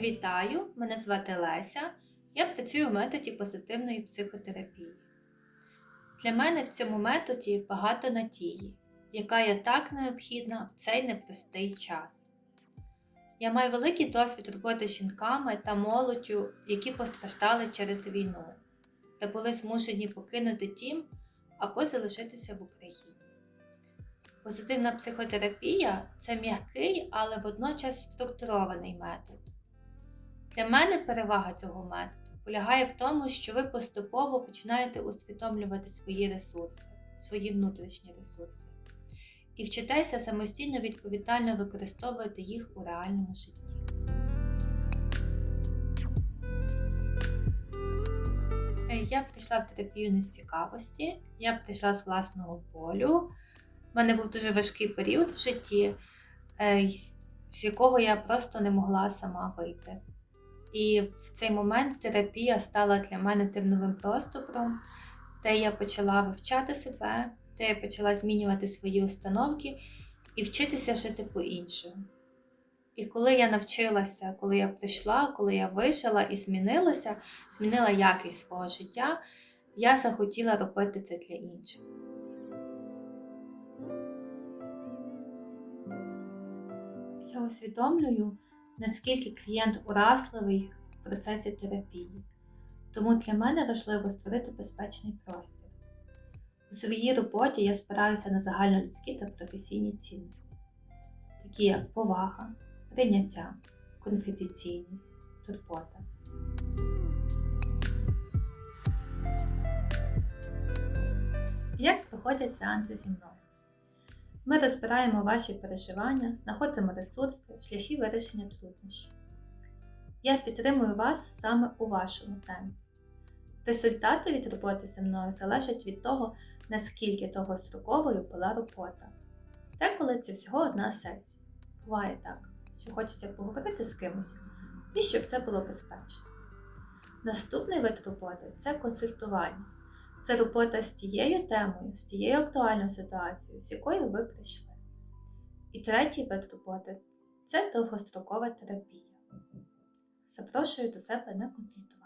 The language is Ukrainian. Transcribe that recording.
Вітаю, мене звати Леся. Я працюю в методі позитивної психотерапії. Для мене в цьому методі багато надії, яка є так необхідна в цей непростий час. Я маю великий досвід роботи з жінками та молоддю, які постраждали через війну та були змушені покинути дім або залишитися в Україні. Позитивна психотерапія це м'який, але водночас структурований метод. Для мене перевага цього методу полягає в тому, що ви поступово починаєте усвідомлювати свої ресурси, свої внутрішні ресурси, і вчитеся самостійно відповідально використовувати їх у реальному житті. Е, Я прийшла в терапію не з цікавості, я прийшла з власного болю. У мене був дуже важкий період в житті, е, з якого я просто не могла сама вийти. І в цей момент терапія стала для мене тим новим простором, де я почала вивчати себе, де я почала змінювати свої установки і вчитися жити по-іншому. І коли я навчилася, коли я прийшла, коли я вижила і змінилася, змінила якість свого життя, я захотіла робити це для інших. Я усвідомлюю, наскільки клієнт уразливий в процесі терапії. Тому для мене важливо створити безпечний простір. У своїй роботі я спираюся на загальнолюдські та професійні цінності, такі як повага, прийняття, конфіденційність, турбота. Як проходять сеанси зі мною? Ми розбираємо ваші переживання, знаходимо ресурси, шляхи вирішення труднощів. Я підтримую вас саме у вашому темпі. Результати від роботи зі мною залежать від того, наскільки довгостроковою була робота. Деколи це всього одна сесія. Буває так, що хочеться поговорити з кимось і щоб це було безпечно. Наступний вид роботи це консультування. Це робота з тією темою, з тією актуальною ситуацією, з якою ви прийшли. І третій вид роботи це довгострокова терапія. Запрошую до себе на консультування.